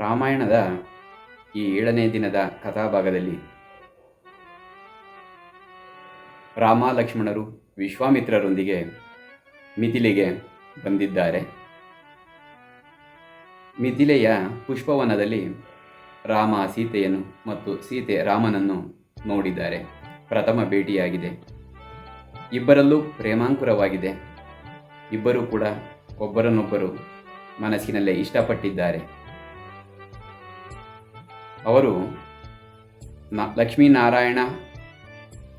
ರಾಮಾಯಣದ ಈ ಏಳನೇ ದಿನದ ಕಥಾಭಾಗದಲ್ಲಿ ರಾಮ ಲಕ್ಷ್ಮಣರು ವಿಶ್ವಾಮಿತ್ರರೊಂದಿಗೆ ಮಿಥಿಲೆಗೆ ಬಂದಿದ್ದಾರೆ. ಮಿಥಿಲೆಯ ಪುಷ್ಪವನದಲ್ಲಿ ರಾಮ ಸೀತೆಯನ್ನು ಮತ್ತು ಸೀತೆ ರಾಮನನ್ನು ನೋಡಿದ್ದಾರೆ. ಪ್ರಥಮ ಭೇಟಿಯಾಗಿದೆ. ಇಬ್ಬರಲ್ಲೂ ಪ್ರೇಮಾಂಕುರವಾಗಿದೆ. ಇಬ್ಬರೂ ಕೂಡ ಒಬ್ಬರನ್ನೊಬ್ಬರು ಮನಸ್ಸಿನಲ್ಲೇ ಇಷ್ಟಪಟ್ಟಿದ್ದಾರೆ. ಅವರು ನ, ಲಕ್ಷ್ಮೀನಾರಾಯಣ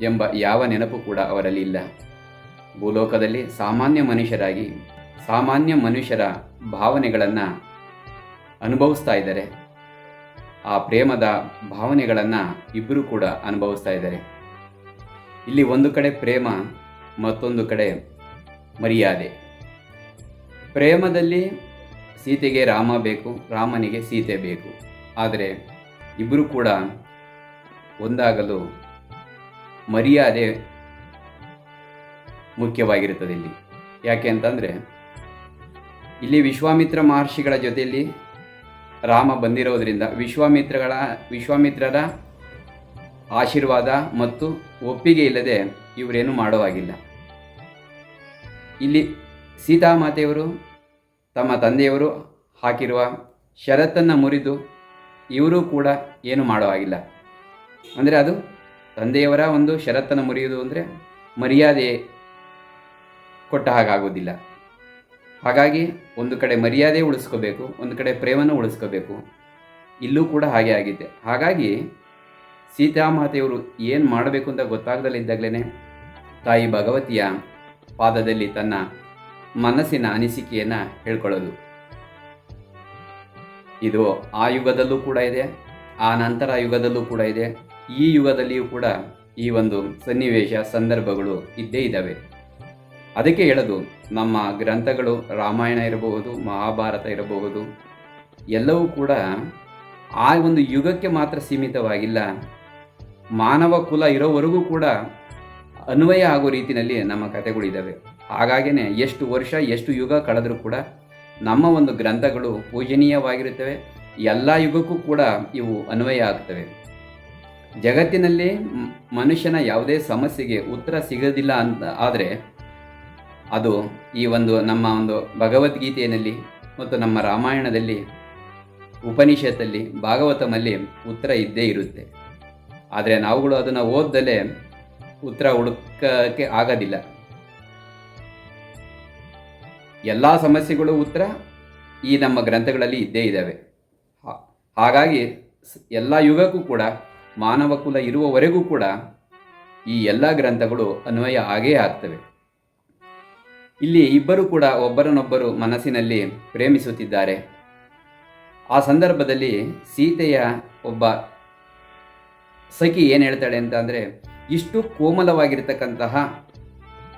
ಎಂಬ ಯಾವ ನೆನಪು ಕೂಡ ಅವರಲ್ಲಿ ಇಲ್ಲ. ಭೂಲೋಕದಲ್ಲಿ ಸಾಮಾನ್ಯ ಮನುಷ್ಯರಾಗಿ ಸಾಮಾನ್ಯ ಮನುಷ್ಯರ ಭಾವನೆಗಳನ್ನು ಅನುಭವಿಸ್ತಾ ಇದ್ದಾರೆ. ಆ ಪ್ರೇಮದ ಭಾವನೆಗಳನ್ನು ಇಬ್ಬರು ಕೂಡ ಅನುಭವಿಸ್ತಾ ಇದ್ದಾರೆ. ಇಲ್ಲಿ ಒಂದು ಕಡೆ ಪ್ರೇಮ, ಮತ್ತೊಂದು ಕಡೆ ಮರ್ಯಾದೆ. ಪ್ರೇಮದಲ್ಲಿ ಸೀತೆಗೆ ರಾಮ ಬೇಕು, ರಾಮನಿಗೆ ಸೀತೆ ಬೇಕು. ಆದರೆ ಇಬ್ಬರು ಕೂಡ ಒಂದಾಗಲು ಮರ್ಯಾದೆ ಮುಖ್ಯವಾಗಿರುತ್ತದೆ ಇಲ್ಲಿ. ಯಾಕೆ ಅಂತಂದರೆ, ಇಲ್ಲಿ ವಿಶ್ವಾಮಿತ್ರ ಮಹರ್ಷಿಗಳ ಜೊತೆಯಲ್ಲಿ ರಾಮ ಬಂದಿರೋದರಿಂದ ವಿಶ್ವಾಮಿತ್ರಗಳ, ವಿಶ್ವಾಮಿತ್ರರ ಆಶೀರ್ವಾದ ಮತ್ತು ಒಪ್ಪಿಗೆ ಇಲ್ಲದೆ ಇವರೇನು ಮಾಡುವಾಗಿಲ್ಲ. ಇಲ್ಲಿ ಸೀತಾಮಾತೆಯವರು ತಮ್ಮ ತಂದೆಯವರು ಹಾಕಿರುವ ಷರತ್ತನ್ನು ಮುರಿದು ಇವರು ಕೂಡ ಏನು ಮಾಡೋ ಆಗಿಲ್ಲ ಅಂದರೆ ಅದು ತಂದೆಯವರ ಒಂದು ಷರತ್ತನ್ನು ಮುರಿಯುವುದು ಅಂದರೆ ಮರ್ಯಾದೆ ಕೊಟ್ಟ ಹಾಗಾಗೋದಿಲ್ಲ ಹಾಗಾಗಿ ಒಂದು ಕಡೆ ಮರ್ಯಾದೆ ಉಳಿಸ್ಕೋಬೇಕು, ಒಂದು ಕಡೆ ಪ್ರೇಮನ ಉಳಿಸ್ಕೋಬೇಕು. ಇಲ್ಲೂ ಕೂಡ ಹಾಗೆ ಆಗಿದೆ. ಹಾಗಾಗಿ ಸೀತಾಮಾತೆಯವರು ಏನು ಮಾಡಬೇಕು ಅಂತ ಗೊತ್ತಾಗದಲ್ಲಿದ್ದಾಗಲೇ ತಾಯಿ ಭಗವತಿಯ ಪಾದದಲ್ಲಿ ತನ್ನ ಮನಸ್ಸಿನ ಅನಿಸಿಕೆಯನ್ನು ಹೇಳ್ಕೊಳ್ಳೋದು. ಇದು ಆ ಯುಗದಲ್ಲೂ ಕೂಡ ಇದೆ, ಆ ನಂತರ ಯುಗದಲ್ಲೂ ಕೂಡ ಇದೆ. ಈ ಯುಗದಲ್ಲಿಯೂ ಕೂಡ ಈ ಒಂದು ಸನ್ನಿವೇಶ ಸಂದರ್ಭಗಳು ಇದ್ದೇ ಇದ್ದಾವೆ. ಅದಕ್ಕೆ ಹೇಳೋದು, ನಮ್ಮ ಗ್ರಂಥಗಳು ರಾಮಾಯಣ ಇರಬಹುದು, ಮಹಾಭಾರತ ಇರಬಹುದು, ಎಲ್ಲವೂ ಕೂಡ ಆ ಒಂದು ಯುಗಕ್ಕೆ ಮಾತ್ರ ಸೀಮಿತವಾಗಿಲ್ಲ. ಮಾನವ ಕುಲ ಇರೋವರೆಗೂ ಕೂಡ ಅನ್ವಯ ಆಗೋ ರೀತಿಯಲ್ಲಿ ನಮ್ಮ ಕಥೆಗಳಿದ್ದಾವೆ ಹಾಗಾಗಿನೇ ಎಷ್ಟು ವರ್ಷ, ಎಷ್ಟು ಯುಗ ಕಳೆದರೂ ಕೂಡ ನಮ್ಮ ಒಂದು ಗ್ರಂಥಗಳು ಪೂಜನೀಯವಾಗಿರುತ್ತವೆ. ಎಲ್ಲ ಯುಗಕ್ಕೂ ಕೂಡ ಇವು ಅನ್ವಯ ಆಗ್ತವೆ. ಜಗತ್ತಿನಲ್ಲಿ ಮನುಷ್ಯನ ಯಾವುದೇ ಸಮಸ್ಯೆಗೆ ಉತ್ತರ ಸಿಗೋದಿಲ್ಲ ಅಂತ ಆದರೆ ಅದು ಈ ಒಂದು ನಮ್ಮ ಒಂದು ಭಗವದ್ಗೀತೆಯಲ್ಲಿ ಮತ್ತು ನಮ್ಮ ರಾಮಾಯಣದಲ್ಲಿ, ಉಪನಿಷತ್ತಲ್ಲಿ, ಭಾಗವತಮಲ್ಲಿ ಉತ್ತರ ಇದ್ದೇ ಇರುತ್ತೆ. ಆದರೆ ನಾವುಗಳು ಅದನ್ನು ಓದ್ದಲೇ ಉತ್ತರ ಹುಡುಕಕ್ಕೆ ಆಗೋದಿಲ್ಲ. ಎಲ್ಲ ಸಮಸ್ಯೆಗಳು ಉತ್ತರ ಈ ನಮ್ಮ ಗ್ರಂಥಗಳಲ್ಲಿ ಇದ್ದೇ ಇದ್ದಾವೆ. ಹಾಗಾಗಿ ಎಲ್ಲ ಯುಗಕ್ಕೂ ಕೂಡ, ಮಾನವ ಕುಲ ಇರುವವರೆಗೂ ಕೂಡ ಈ ಎಲ್ಲ ಗ್ರಂಥಗಳು ಅನ್ವಯ ಆಗೇ ಆಗ್ತವೆ. ಇಲ್ಲಿ ಇಬ್ಬರು ಕೂಡ ಒಬ್ಬರನ್ನೊಬ್ಬರು ಮನಸ್ಸಿನಲ್ಲಿ ಪ್ರೇಮಿಸುತ್ತಿದ್ದಾರೆ. ಆ ಸಂದರ್ಭದಲ್ಲಿ ಸೀತೆಯ ಒಬ್ಬ ಸಖಿ ಏನು ಹೇಳ್ತಾಳೆ ಅಂತ ಇಷ್ಟು ಕೋಮಲವಾಗಿರ್ತಕ್ಕಂತಹ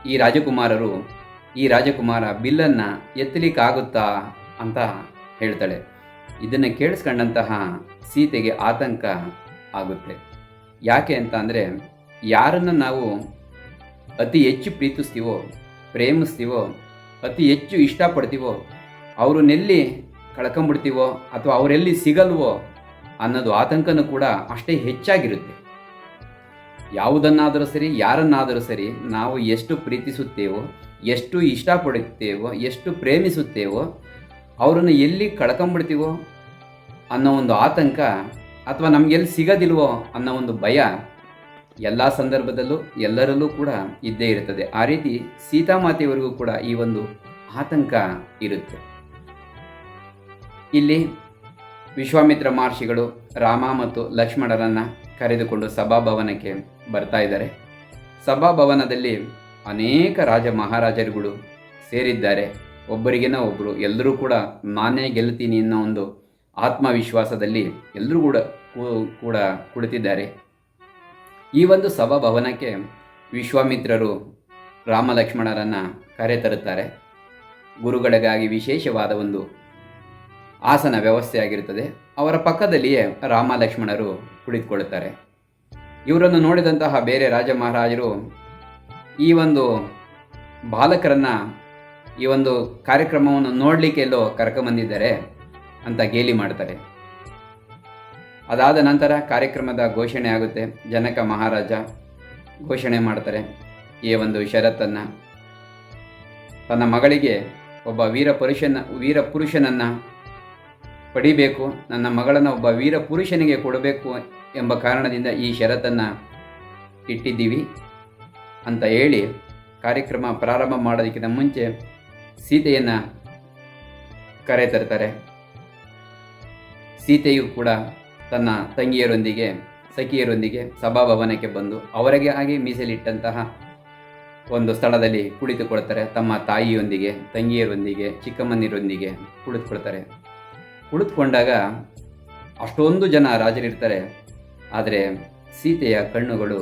ಈ ರಾಜಕುಮಾರರು ಈ ರಾಜಕುಮಾರ ಬಿಲ್ಲನ್ನು ಎತ್ತಲಿಕ್ಕಾಗುತ್ತಾ ಅಂತ ಹೇಳ್ತಾಳೆ. ಇದನ್ನು ಕೇಳಿಸ್ಕೊಂಡಂತಹ ಸೀತೆಗೆ ಆತಂಕ ಆಗುತ್ತೆ. ಯಾಕೆ ಅಂತ ಅಂದರೆ, ಯಾರನ್ನು ನಾವು ಅತಿ ಹೆಚ್ಚು ಪ್ರೀತಿಸ್ತೀವೋ, ಪ್ರೇಮಿಸ್ತೀವೋ, ಅತಿ ಹೆಚ್ಚು ಇಷ್ಟಪಡ್ತೀವೋ ಅವ್ರನ್ನೆಲ್ಲಿ ಕಳ್ಕೊಂಬಿಡ್ತೀವೋ ಅಥವಾ ಅವರೆಲ್ಲಿ ಸಿಗಲ್ವೋ ಅನ್ನೋದು ಆತಂಕನೂ ಕೂಡ ಅಷ್ಟೇ ಹೆಚ್ಚಾಗಿರುತ್ತೆ. ಯಾವುದನ್ನಾದರೂ ಸರಿ, ಯಾರನ್ನಾದರೂ ಸರಿ ನಾವು ಎಷ್ಟು ಪ್ರೀತಿಸುತ್ತೇವೋ ಎಷ್ಟು ಇಷ್ಟಪಡುತ್ತೇವೋ, ಎಷ್ಟು ಪ್ರೇಮಿಸುತ್ತೇವೋ, ಅವರನ್ನು ಎಲ್ಲಿ ಕಳ್ಕೊಂಬಿಡ್ತೀವೋ ಅನ್ನೋ ಒಂದು ಆತಂಕ ಅಥವಾ ನಮಗೆಲ್ಲಿ ಸಿಗೋದಿಲ್ವೋ ಅನ್ನೋ ಒಂದು ಭಯ ಎಲ್ಲ ಸಂದರ್ಭದಲ್ಲೂ ಎಲ್ಲರಲ್ಲೂ ಕೂಡ ಇದ್ದೇ ಇರುತ್ತದೆ. ಆ ರೀತಿ ಸೀತಾಮಾತೆಯವರಿಗೂ ಕೂಡ ಈ ಒಂದು ಆತಂಕ ಇರುತ್ತೆ. ಇಲ್ಲಿ ವಿಶ್ವಾಮಿತ್ರ ಮಹರ್ಷಿಗಳು ರಾಮ ಮತ್ತು ಲಕ್ಷ್ಮಣರನ್ನು ಕರೆದುಕೊಂಡು ಸಭಾಭವನಕ್ಕೆ ಬರ್ತಾ ಇದ್ದಾರೆ. ಸಭಾಭವನದಲ್ಲಿ ಅನೇಕ ರಾಜ ಮಹಾರಾಜರುಗಳು ಸೇರಿದ್ದಾರೆ. ಒಬ್ಬರಿಗಿನ ಒಬ್ಬರು ಎಲ್ಲರೂ ಕೂಡ ನಾನೇ ಗೆಲ್ತೀನಿ ಅನ್ನೋ ಒಂದು ಆತ್ಮವಿಶ್ವಾಸದಲ್ಲಿ ಎಲ್ಲರೂ ಕೂಡ ಕೂಡ ಕುಳಿತಿದ್ದಾರೆ. ಈ ಒಂದು ಸಭಾಭವನಕ್ಕೆ ವಿಶ್ವಾಮಿತ್ರರು ರಾಮ ಲಕ್ಷ್ಮಣರನ್ನು ಕರೆತರುತ್ತಾರೆ. ಗುರುಗಳಿಗಾಗಿ ವಿಶೇಷವಾದ ಒಂದು ಆಸನ ವ್ಯವಸ್ಥೆ ಆಗಿರುತ್ತದೆ. ಅವರ ಪಕ್ಕದಲ್ಲಿಯೇ ರಾಮ ಲಕ್ಷ್ಮಣರು ಕುಳಿತುಕೊಳ್ಳುತ್ತಾರೆ. ಇವರನ್ನು ನೋಡಿದಂತಹ ಬೇರೆ ರಾಜ ಮಹಾರಾಜರು ಈ ಒಂದು ಬಾಲಕರನ್ನು ಈ ಒಂದು ಕಾರ್ಯಕ್ರಮವನ್ನು ನೋಡಲಿಕ್ಕೆ ಎಲ್ಲೋ ಕರ್ಕೊಂಬಂದಿದ್ದಾರೆ ಅಂತ ಗೇಲಿ ಮಾಡ್ತಾರೆ. ಅದಾದ ನಂತರ ಕಾರ್ಯಕ್ರಮದ ಘೋಷಣೆ ಆಗುತ್ತೆ. ಜನಕ ಮಹಾರಾಜ ಘೋಷಣೆ ಮಾಡ್ತಾರೆ ಈ ಒಂದು ಷರತ್ತನ್ನು ತನ್ನ ಮಗಳಿಗೆ ಒಬ್ಬ ವೀರ ಪುರುಷನ, ವೀರ ಪುರುಷನನ್ನು ಪಡಿಬೇಕು. ನನ್ನ ಮಗಳನ್ನು ಒಬ್ಬ ವೀರ ಪುರುಷನಿಗೆ ಕೊಡಬೇಕು ಎಂಬ ಕಾರಣದಿಂದ ಈ ಷರತ್ತನ್ನು ಇಟ್ಟಿದ್ದೀವಿ. ಅಂತ ಹೇಳಿ ಕಾರ್ಯಕ್ರಮ ಪ್ರಾರಂಭ ಮಾಡೋದಕ್ಕಿಂತ ಮುಂಚೆ ಸೀತೆಯನ್ನು ಕರೆ ತರ್ತಾರೆ ಸೀತೆಯು ಕೂಡ ತನ್ನ ತಂಗಿಯರೊಂದಿಗೆ, ಸಖಿಯರೊಂದಿಗೆ ಸಭಾಭವನಕ್ಕೆ ಬಂದು ಅವರಿಗೆ ಹಾಗೆ ಮೀಸಲಿಟ್ಟಂತಹ ಒಂದು ಸ್ಥಳದಲ್ಲಿ ಕುಳಿತುಕೊಳ್ತಾರೆ. ತಮ್ಮ ತಾಯಿಯೊಂದಿಗೆ, ತಂಗಿಯರೊಂದಿಗೆ, ಚಿಕ್ಕಮ್ಮನಿರೊಂದಿಗೆ ಕುಳಿತುಕೊಳ್ತಾರೆ. ಕುಳಿತುಕೊಂಡಾಗ ಅಷ್ಟೊಂದು ಜನ ರಾಜರಿರ್ತಾರೆ. ಆದರೆ ಸೀತೆಯ ಕಣ್ಣುಗಳು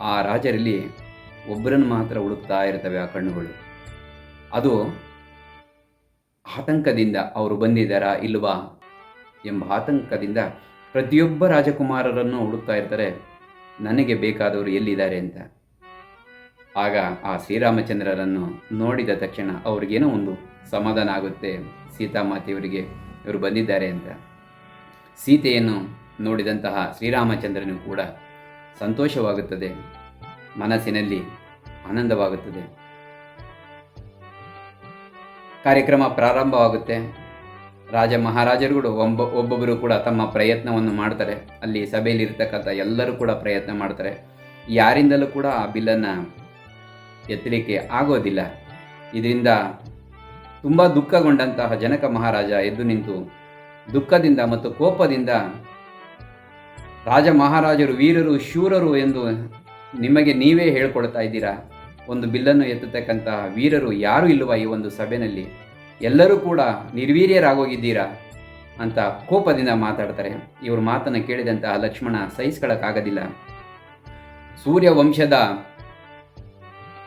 ಆ ರಾಜರಲ್ಲಿ ಒಬ್ಬರನ್ನು ಮಾತ್ರ ಹುಡುಕ್ತಾ ಇರ್ತವೆ ಆ ಕಣ್ಣುಗಳು. ಅದು ಆತಂಕದಿಂದ ಅವರು ಬಂದಿದ್ದಾರಾ ಇಲ್ವಾ ಎಂಬ ಆತಂಕದಿಂದ ಪ್ರತಿಯೊಬ್ಬ ರಾಜಕುಮಾರರನ್ನು ಹುಡುಕ್ತಾ ಇರ್ತಾರೆ, ನನಗೆ ಬೇಕಾದವರು ಎಲ್ಲಿದ್ದಾರೆ ಅಂತ. ಆಗ ಆ ಶ್ರೀರಾಮಚಂದ್ರರನ್ನು ನೋಡಿದ ತಕ್ಷಣ ಅವ್ರಿಗೇನೋ ಒಂದು ಸಮಾಧಾನ ಆಗುತ್ತೆ, ಸೀತಾಮಾತೆಯವರಿಗೆ ಇವರು ಬಂದಿದ್ದಾರೆ ಅಂತ. ಸೀತೆಯನ್ನು ನೋಡಿದಂತಹ ಶ್ರೀರಾಮಚಂದ್ರನು ಕೂಡ ಸಂತೋಷವಾಗುತ್ತದೆ. ಮನಸ್ಸಿನಲ್ಲಿ ಆನಂದವಾಗುತ್ತದೆ. ಕಾರ್ಯಕ್ರಮ ಪ್ರಾರಂಭವಾಗುತ್ತೆ. ರಾಜ ಮಹಾರಾಜರುಗಳು ಒಬ್ಬ, ಒಬ್ಬೊಬ್ಬರು ಕೂಡ ತಮ್ಮ ಪ್ರಯತ್ನವನ್ನು ಮಾಡ್ತಾರೆ. ಅಲ್ಲಿ ಸಭೆಯಲ್ಲಿ ಇರ್ತಕ್ಕಂಥ ಎಲ್ಲರೂ ಕೂಡ ಪ್ರಯತ್ನ ಮಾಡ್ತಾರೆ. ಯಾರಿಂದಲೂ ಕೂಡ ಆ ಬಿಲ್ಲನ್ನು ಎತ್ತಲಿಕ್ಕೆ ಆಗೋದಿಲ್ಲ. ಇದರಿಂದ ತುಂಬ ದುಃಖಗೊಂಡಂತಹ ಜನಕ ಮಹಾರಾಜ ಎದ್ದು ನಿಂತು ದುಃಖದಿಂದ ಮತ್ತು ಕೋಪದಿಂದ ರಾಜ ಮಹಾರಾಜರು, ವೀರರು, ಶೂರರು ಎಂದು ನಿಮಗೆ ನೀವೇ ಹೇಳ್ಕೊಳ್ತಾ ಇದ್ದೀರಾ? ಒಂದು ಬಿಲ್ಲನ್ನು ಎತ್ತತಕ್ಕಂತಹ ವೀರರು ಯಾರೂ ಇಲ್ಲವ ಈ ಒಂದು ಸಭೆಯಲ್ಲಿ ಎಲ್ಲರೂ ಕೂಡ ನಿರ್ವೀರ್ಯರಾಗೋಗಿದ್ದೀರಾ? ಅಂತ ಕೋಪದಿಂದ ಮಾತಾಡ್ತಾರೆ. ಇವ್ರ ಮಾತನ್ನು ಕೇಳಿದಂತಹ ಲಕ್ಷ್ಮಣ ಸಹಿಸ್ಕೊಳ್ಳೋಕ್ಕಾಗೋದಿಲ್ಲ ಸೂರ್ಯ ವಂಶದ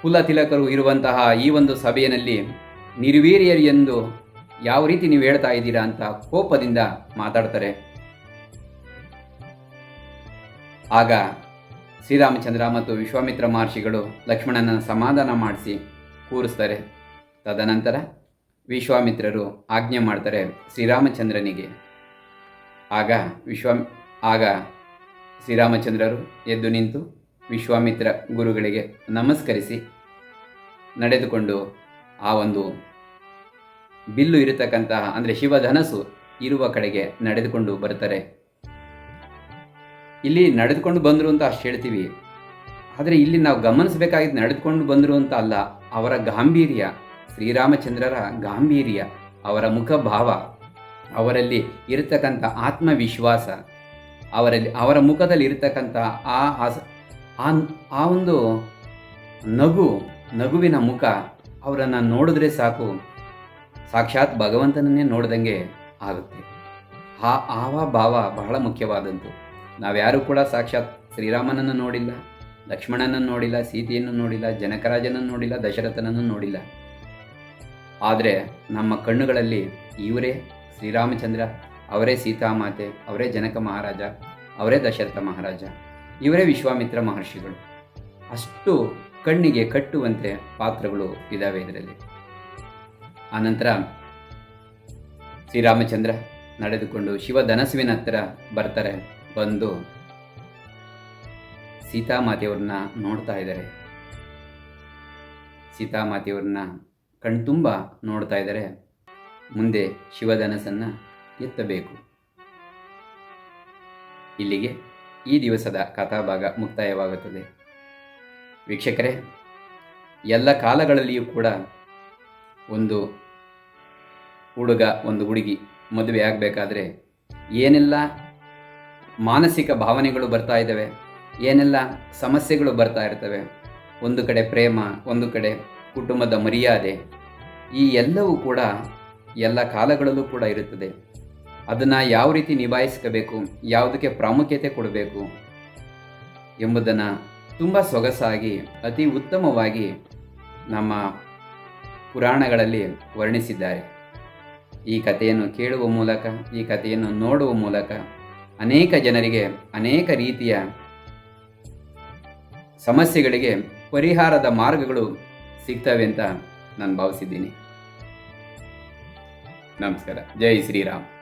ಕುಲ ತಿಲಕರು ಇರುವಂತಹ ಈ ಒಂದು ಸಭೆಯಲ್ಲಿ ನಿರ್ವೀರ್ಯರು ಎಂದು ಯಾವ ರೀತಿ ನೀವು ಹೇಳ್ತಾ ಇದ್ದೀರಾ ಅಂತ ಕೋಪದಿಂದ ಮಾತಾಡ್ತಾರೆ. ಆಗ ಶ್ರೀರಾಮಚಂದ್ರ ಮತ್ತು ವಿಶ್ವಾಮಿತ್ರ ಮಹರ್ಷಿಗಳು ಲಕ್ಷ್ಮಣನ ಸಮಾಧಾನ ಮಾಡಿಸಿ ಕೂರಿಸ್ತಾರೆ. ತದನಂತರ ವಿಶ್ವಾಮಿತ್ರರು ಆಜ್ಞೆ ಮಾಡ್ತಾರೆ ಶ್ರೀರಾಮಚಂದ್ರನಿಗೆ. ಆಗ ವಿಶ್ವಾ, ಆಗ ಶ್ರೀರಾಮಚಂದ್ರರು ಎದ್ದು ನಿಂತು ವಿಶ್ವಾಮಿತ್ರ ಗುರುಗಳಿಗೆ ನಮಸ್ಕರಿಸಿ ನಡೆದುಕೊಂಡು ಆ ಒಂದು ಬಿಲ್ಲು ಇರತಕ್ಕಂತಹ, ಅಂದರೆ ಶಿವಧನಸು ಇರುವ ಕಡೆಗೆ ನಡೆದುಕೊಂಡು ಬರ್ತಾರೆ. ಇಲ್ಲಿ ನಡೆದುಕೊಂಡು ಬಂದರು ಅಂತ ಅಷ್ಟು ಹೇಳ್ತೀವಿ. ಆದರೆ ಇಲ್ಲಿ ನಾವು ಗಮನಿಸಬೇಕಾಗಿದ್ದು ನಡೆದುಕೊಂಡು ಬಂದರು ಅಂತ ಅಲ್ಲ, ಅವರ ಗಾಂಭೀರ್ಯ, ಶ್ರೀರಾಮಚಂದ್ರರ ಗಾಂಭೀರ್ಯ, ಅವರ ಮುಖಭಾವ, ಅವರಲ್ಲಿ ಇರತಕ್ಕಂಥ ಆತ್ಮವಿಶ್ವಾಸ, ಅವರಲ್ಲಿ, ಅವರ ಮುಖದಲ್ಲಿ ಇರತಕ್ಕಂಥ ಆ ಆ ಒಂದು ನಗು, ನಗುವಿನ ಮುಖ, ಅವರನ್ನು ನೋಡಿದ್ರೆ ಸಾಕು. ಸಾಕ್ಷಾತ್ ಭಗವಂತನನ್ನೇ ನೋಡ್ದಂಗೆ ಆಗುತ್ತೆ. ಆ ಆವ ಭಾವ ಬಹಳ ಮುಖ್ಯವಾದಂತು ನಾವ್ಯಾರೂ ಕೂಡ ಸಾಕ್ಷಾತ್ ಶ್ರೀರಾಮನನ್ನು ನೋಡಿಲ್ಲ, ಲಕ್ಷ್ಮಣನನ್ನು ನೋಡಿಲ್ಲ, ಸೀತೆಯನ್ನು ನೋಡಿಲ್ಲ, ಜನಕರಾಜನನ್ನು ನೋಡಿಲ್ಲ, ದಶರಥನನ್ನು ನೋಡಿಲ್ಲ. ಆದರೆ ನಮ್ಮ ಕಣ್ಣುಗಳಲ್ಲಿ ಇವರೇ ಶ್ರೀರಾಮಚಂದ್ರ, ಅವರೇ ಸೀತಾಮಾತೆ, ಅವರೇ ಜನಕ ಮಹಾರಾಜ, ಅವರೇ ದಶರಥ ಮಹಾರಾಜ, ಇವರೇ ವಿಶ್ವಾಮಿತ್ರ ಮಹರ್ಷಿಗಳು. ಅಷ್ಟು ಕಣ್ಣಿಗೆ ಕಟ್ಟುವಂತೆ ಪಾತ್ರಗಳು ಇದ್ದಾವೆ ಇದರಲ್ಲಿ. ಆನಂತರ ಶ್ರೀರಾಮಚಂದ್ರ ನಡೆದುಕೊಂಡು ಶಿವಧನಸುವಿನ ಹತ್ತಿರ ಬರ್ತಾರೆ. ಬಂದು ಸೀತಾಮಾತೆಯವ್ರನ್ನ ನೋಡ್ತಾ ಇದ್ದಾರೆ. ಸೀತಾಮಾತೆಯವ್ರನ್ನ ಕಣ್ತುಂಬ ನೋಡ್ತಾ ಇದ್ದಾರೆ. ಮುಂದೆ ಶಿವಧನಸನ್ನು ಎತ್ತಬೇಕು. ಇಲ್ಲಿಗೆ ಈ ದಿವಸದ ಕಥಾಭಾಗ ಮುಕ್ತಾಯವಾಗುತ್ತದೆ. ವೀಕ್ಷಕರೇ, ಎಲ್ಲ ಕಾಲಗಳಲ್ಲಿಯೂ ಕೂಡ ಒಂದು ಹುಡುಗ, ಒಂದು ಹುಡುಗಿ ಮದುವೆ ಆಗಬೇಕಾದ್ರೆ ಏನೆಲ್ಲ ಮಾನಸಿಕ ಭಾವನೆಗಳು ಬರ್ತಾ ಇದ್ದಾವೆ. ಏನೆಲ್ಲ ಸಮಸ್ಯೆಗಳು ಬರ್ತಾ ಇರ್ತವೆ? ಒಂದು ಕಡೆ ಪ್ರೇಮ, ಒಂದು ಕಡೆ ಕುಟುಂಬದ ಮರ್ಯಾದೆ. ಈ ಎಲ್ಲವೂ ಕೂಡ ಎಲ್ಲ ಕಾಲಗಳಲ್ಲೂ ಕೂಡ ಇರುತ್ತದೆ. ಅದನ್ನು ಯಾವ ರೀತಿ ನಿಭಾಯಿಸ್ಕೋಬೇಕು? ಯಾವುದಕ್ಕೆ ಪ್ರಾಮುಖ್ಯತೆ ಕೊಡಬೇಕು? ಎಂಬುದನ್ನು ತುಂಬ ಸೊಗಸಾಗಿ, ಅತಿ ಉತ್ತಮವಾಗಿ ನಮ್ಮ ಪುರಾಣಗಳಲ್ಲಿ ವರ್ಣಿಸಿದ್ದಾರೆ. ಈ ಕಥೆಯನ್ನು ಕೇಳುವ ಮೂಲಕ, ಈ ಕಥೆಯನ್ನು ನೋಡುವ ಮೂಲಕ ಅನೇಕ ಜನರಿಗೆ ಅನೇಕ ರೀತಿಯ ಸಮಸ್ಯೆಗಳಿಗೆ ಪರಿಹಾರದ ಮಾರ್ಗಗಳು ಸಿಗ್ತವೆ ಅಂತ ನಾನು ಭಾವಿಸಿದ್ದೀನಿ. ನಮಸ್ಕಾರ. ಜೈ ಶ್ರೀರಾಮ್.